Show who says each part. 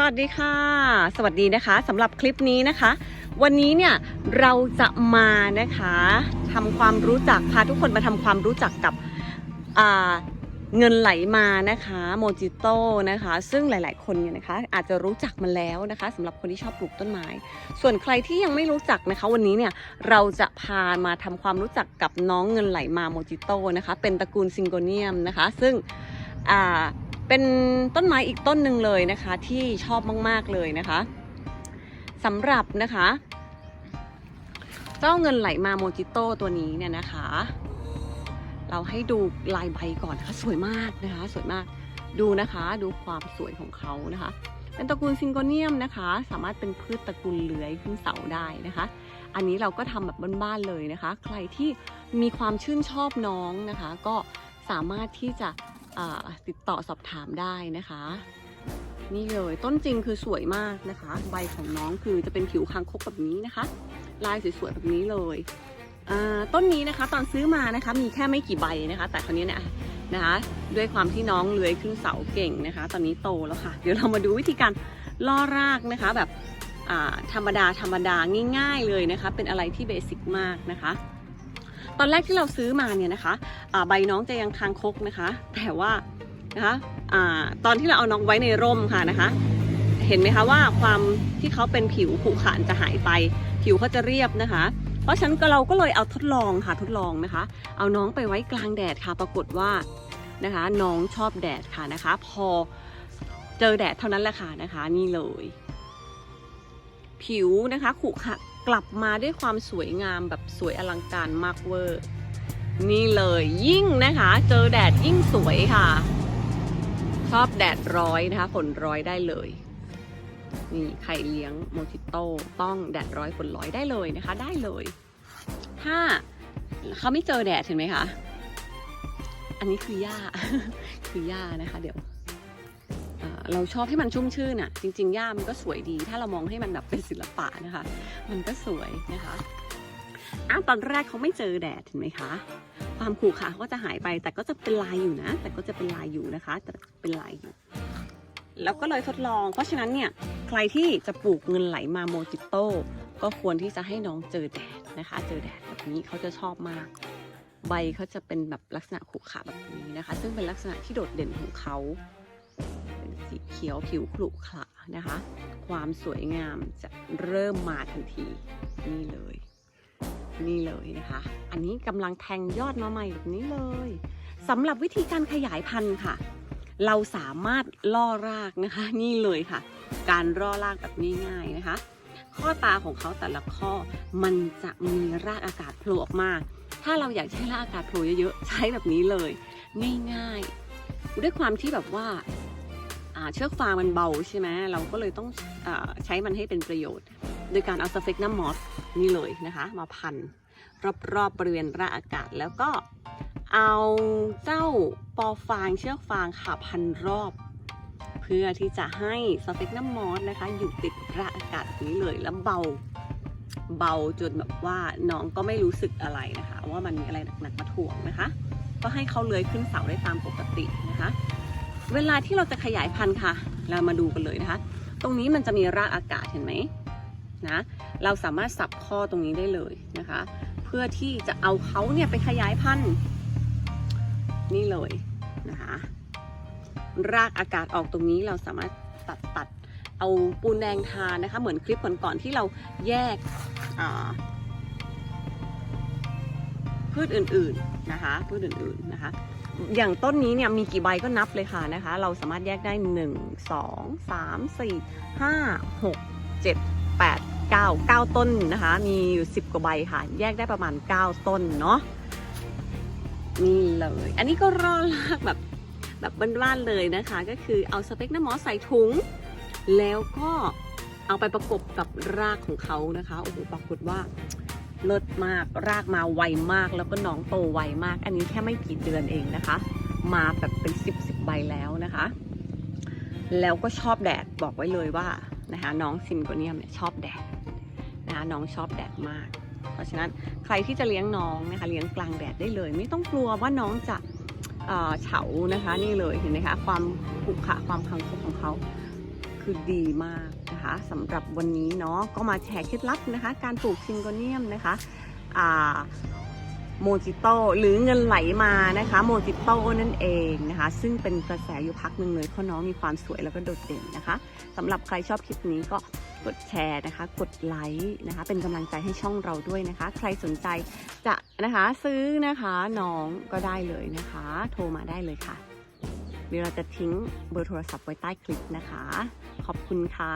Speaker 1: สวัสดีค่ะ สวัสดีนะคะสำหรับคลิปนี้นะคะ วันนี้เนี่ยเราจะมานะคะทำความรู้จักพาทุกคนมาทำความรู้จักกับเงินไหลมานะคะโมจิโต้นะคะ ซึ่งหลาย ๆ คนเนี่ยนะคะ อาจจะรู้จักมันแล้วนะคะสำหรับคนที่ชอบปลูกต้นไม้ ส่วนใครที่ยังไม่รู้จักนะคะ วันนี้เนี่ยเราจะพามาทำความรู้จักกับน้องเงินไหลมาโมจิโต้นะคะ เป็นตระกูลซิงโกเนียมนะคะ ซึ่ง เป็นต้นไม้อีกต้นหนึ่งเลยนะคะที่ชอบมาก ๆ เลยนะคะสำหรับนะคะ เจ้าเงินไหลมาโมจิโต้ตัวนี้เนี่ยนะคะ เราให้ดูลายใบก่อนนะคะสวยมากนะคะสวยมากดูนะคะดูความสวยของเขานะคะ เป็นตระกูลซิงโกเนียมนะคะ สามารถเป็นพืชตระกูลเลื้อยขึ้นเสาได้นะคะ อันนี้เราก็ทำแบบบ้านๆเลยนะคะ ใครที่มีความชื่นชอบน้องนะคะ ก็สามารถที่จะ ติดต่อสอบถามได้นะคะ นี่เลยต้นจริงคือสวยมากนะคะ ใบของน้องคือจะเป็นผิวคางคกแบบนี้นะคะ ลายสวยๆแบบนี้เลยต้นนี้นะคะตอนซื้อมานะคะมีแค่ไม่กี่ใบนะคะ แต่คราวนี้เนี่ยนะคะด้วยความที่น้องเลื้อยขึ้นเสาเก่งนะคะ ตอนนี้โตแล้วค่ะ เดี๋ยวเรามาดูวิธีการล่อรากนะคะแบบธรรมดาธรรมดาง่าย ๆ เลยนะคะ เป็นอะไรที่เบสิกมากนะคะ ตอนแรกที่เราซื้อมาเนี่ยนะคะใบน้องจะยังคางคกนะคะ แต่ว่านะคะอ่าตอนที่เราเอาน้องไว้ในร่มค่ะนะคะ เห็นไหมคะว่าความที่เขาเป็นผิวขุขระจะหายไป ผิวเขาจะเรียบนะคะ เพราะฉะนั้นเราก็เลยเอาทดลองค่ะทดลองนะคะ เอาน้องไปไว้กลางแดดค่ะ ปรากฏว่านะคะน้องชอบแดดค่ะนะคะ พอเจอแดดเท่านั้นแหละค่ะนะคะ นี่เลย ผิวนะคะขรุขระ กลับมาด้วยความสวยงามแบบสวยอลังการมากเวอร์ นี่เลยยิ่งนะคะ เจอแดดยิ่งสวยค่ะ ชอบแดดร้อยนะคะฝนร้อยได้เลยนี่ใครเลี้ยงโมจิโต้ต้องแดดร้อยฝนร้อยได้เลยนะคะ ได้เลย ถ้าเขาไม่เจอแดดเห็นไหมคะ อันนี้คือหญ้า คือหญ้านะคะ เดี๋ยว เราชอบให้มันชุ่มชื่นอะ จริงๆหญ้ามันก็สวยดี ถ้าเรามองให้มันแบบเป็นศิลปะนะคะ มันก็สวยนะคะอ้าวตอนแรกเขาไม่เจอแดดเห็นไหมคะ ความขรุขระเขาก็จะหายไปแต่ก็จะเป็นลายอยู่นะ แต่ก็จะเป็นลายอยู่นะคะ แต่เป็นลายอยู่ แล้วก็เลยทดลอง เพราะฉะนั้นเนี่ยใครที่จะปลูกเงินไหลมาโมจิโต้ก็ควรที่จะให้น้องเจอแดดนะคะ เจอแดดแบบนี้เขาจะชอบมาก ใบเขาจะเป็นแบบลักษณะขรุขระแบบนี้นะคะ ซึ่งเป็นลักษณะที่โดดเด่นของเขา สีเขียวผิวขรุขระนะคะ ความสวยงามจะเริ่มมาทันทีนี่เลย นี่เลยนะคะ อันนี้กำลังแทงยอดมาใหม่แบบนี้เลยสำหรับวิธีการขยายพันธุ์ค่ะ เราสามารถล่อรากนะคะ นี่เลยค่ะ การล่อรากแบบง่ายๆนะคะ ข้อตาของเขาแต่ละข้อมันจะมีรากอากาศโผล่ออกมา ถ้าเราอยากใช้รากอากาศโผล่เยอะๆใช้แบบนี้เลย ง่ายๆด้วยความที่แบบว่าอ่า เชือกฟางมันเบาใช่ไหมเราก็เลยต้องอใช้มันให้เป็นประโยชน์ โดยการเอาสเฟกนัมมอสนี่เลยนะคะ มาพันรอบๆบริเวณรากอากาศแล้วก็เอาเจ้าปอฟางเชือกฟางค่ะพันรอบ เพื่อที่จะให้สเฟกนัมมอสนะคะ อยู่ติดรากอากาศนี้เลยแล้วเบาเบาจนแบบว่าน้องก็ไม่รู้สึกอะไรนะคะ ว่ามันมีอะไรหนักๆมาถ่วงนะคะ ก็ให้เขาเลื้อยขึ้นเสาได้ตามปกตินะคะ เวลาที่เราจะขยายพันธุ์ค่ะ เรามาดูกันเลยนะคะ ตรงนี้มันจะมีรากอากาศเห็นไหมนะ เราสามารถสับข้อตรงนี้ได้เลยนะคะ เพื่อที่จะเอาเขาเนี่ยไปขยายพันธุ์นี่เลยนะคะ รากอากาศออกตรงนี้เราสามารถตัดตัดเอาปูนแดงทานะคะ เหมือนคลิปก่อนๆที่เราแยกพืชอื่นๆนะคะ พืชอื่นๆนะคะ อย่างต้นนี้เนี่ยมีกี่ใบก็นับเลยค่ะนะคะ เราสามารถแยกได้ 1 2 3 4 5 6 7 8 9 9 ต้นนะคะ มีอยู่ 10 กว่าใบค่ะ แยกได้ประมาณ 9 ต้นเนาะนี่เลย อันนี้ก็รอลากแบบแบบบ้านๆเลยนะคะ ก็คือเอาสเปกน้ำมอสใส่ถุง แล้วก็เอาไปประกบกับรากของเขานะคะโอ้โหปรากฏว่า เลิศมาก รากมาไวมาก แล้วก็น้องโตไวมาก อันนี้แค่ไม่กี่เดือนเองนะคะ มาแบบเป็นสิบสิบใบแล้วนะคะ แล้วก็ชอบแดดบอกไว้เลยว่านะคะน้องซินโกเนียมเนี่ยชอบแดดนะคะน้องชอบแดดมาก เพราะฉะนั้นใครที่จะเลี้ยงน้องนะคะเลี้ยงกลางแดดได้เลย ไม่ต้องกลัวว่าน้องจะเฉานะคะนี่เลยเห็นไหมคะความขุขะความคังคกของเขาคือดีมาก นะคะสำหรับวันนี้เนาะก็มาแชร์เคล็ดลับนะคะ การปลูกซิงโกเนียมนะคะอ่าโมจิโตหรือเงินไหลมานะคะโมจิโตนั่นเองนะคะ ซึ่งเป็นกระแสอยู่พักหนึ่งเลยเพราะน้องมีความสวยแล้วก็โดดเด่นนะคะสำหรับใครชอบคลิปนี้ก็กดแชร์นะคะ กดไลค์นะคะ เป็นกำลังใจให้ช่องเราด้วยนะคะ ใครสนใจจะนะคะซื้อนะคะน้องก็ได้เลยนะคะ โทรมาได้เลยค่ะ เดี๋ยวเราจะทิ้งเบอร์โทรศัพท์ไว้ใต้คลิปนะคะ ขอบคุณค่ะ